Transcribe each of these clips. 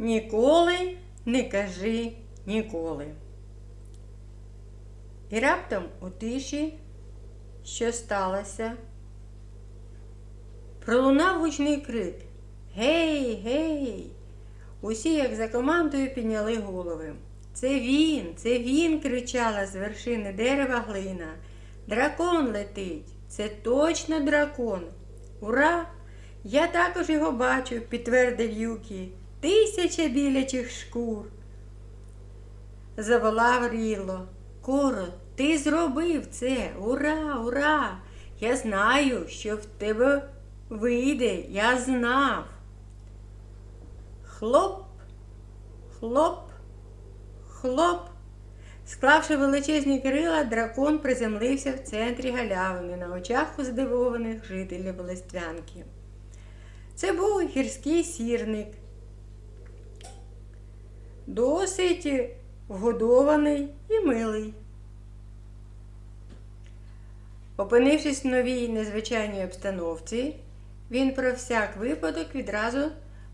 Ніколи не кажи ніколи. І раптом у тиші, що сталося, пролунав гучний крик. Гей, гей! Усі, як за командою, підняли голови. Це він, це він, кричала з вершини дерева глина. Дракон летить. Це точно дракон. Ура! Я також його бачу, підтвердив Юкі. Тисяча білячих шкур. Заволав Ріло. Коро, ти зробив це. Ура, ура! Я знаю, що в тебе вийде. Я знав. Хлоп, хлоп, хлоп. Склавши величезні крила, дракон приземлився в центрі галявини на очах у здивованих жителів Листвянки. Це був гірський сірник, досить вгодований і милий. Опинившись в новій незвичайній обстановці, він про всяк випадок відразу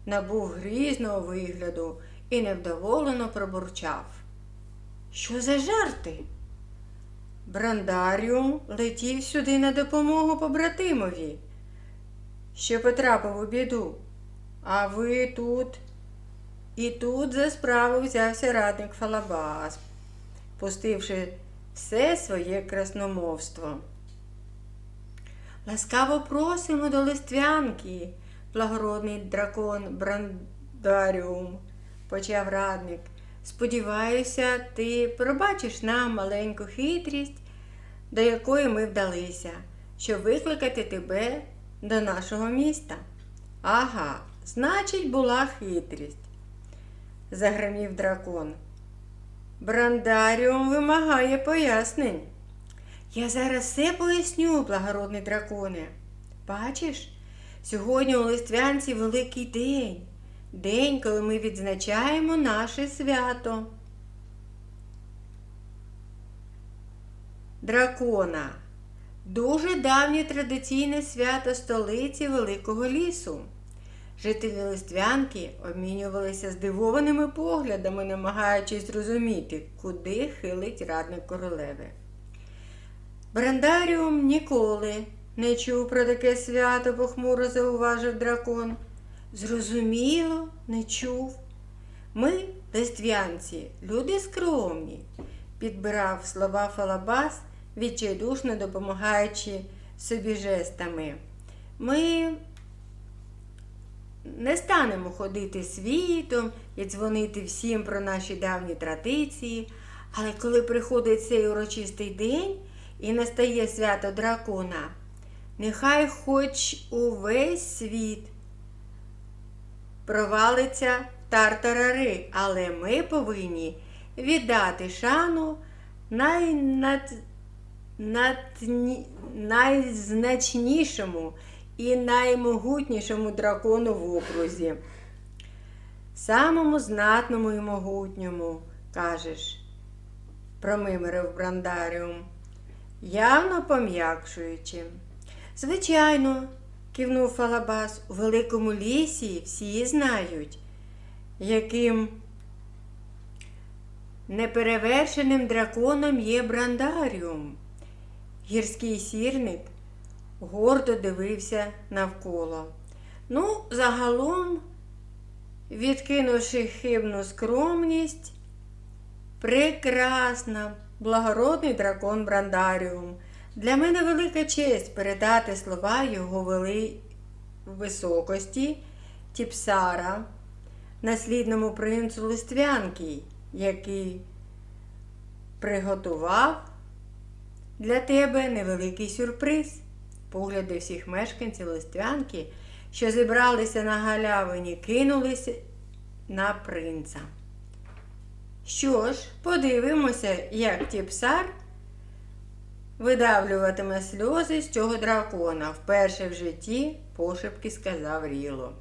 набув грізного вигляду і невдоволено пробурчав. Що за жарти? Брандаріум летів сюди на допомогу побратимові, що потрапив у біду. А ви тут. І тут за справу взявся радник Фалабас, пустивши все своє красномовство. Ласкаво просимо до листвянки, благородний дракон Брандаріум, почав радник. Сподіваюся, ти пробачиш нам маленьку хитрість, до якої ми вдалися, щоб викликати тебе до нашого міста. Ага, значить, була хитрість, загримів дракон. Брандаріум вимагає пояснень. Я зараз все поясню, благородний драконе. Бачиш, сьогодні у Листвянці великий день. День, коли ми відзначаємо наше свято. Дракона. Дуже давнє традиційне свято столиці Великого лісу. Жителі Листвянки обмінювалися здивованими поглядами, намагаючись зрозуміти, куди хилить радник королеви. Брандаріум ніколи не чув про таке свято, похмуро зауважив дракон. Зрозуміло, не чув. Ми, листвянці, люди скромні, підбирав слова Фалабас, відчайдушно допомагаючи собі жестами. Ми не станемо ходити світом і дзвонити всім про наші давні традиції, але коли приходить цей урочистий день і настає свято дракона, нехай хоч увесь світ провалиться в тартарари, але ми повинні віддати шану найнад... надні- найзначнішому і наймогутнішому дракону в окрузі. Самому знатному і могутньому, кажеш, промимирив Брандаріум, явно пом'якшуючи. Звичайно, кивнув Фалабас, у великому лісі всі знають, яким неперевершеним драконом є Брандаріум. Гірський сірник гордо дивився навколо. Ну, загалом, відкинувши хибну скромність, прекрасна, благородний дракон Брандаріум. Для мене велика честь передати слова його вели високості Тіпсара, наслідному принцу Листвянки, який приготував для тебе невеликий сюрприз. Погляди всіх мешканців Листвянки, що зібралися на галявині, кинулися на принца. Що ж, подивимося, як Тіпсар видавлюватиме сльози з цього дракона, вперше в житті пошепки сказав Ріло.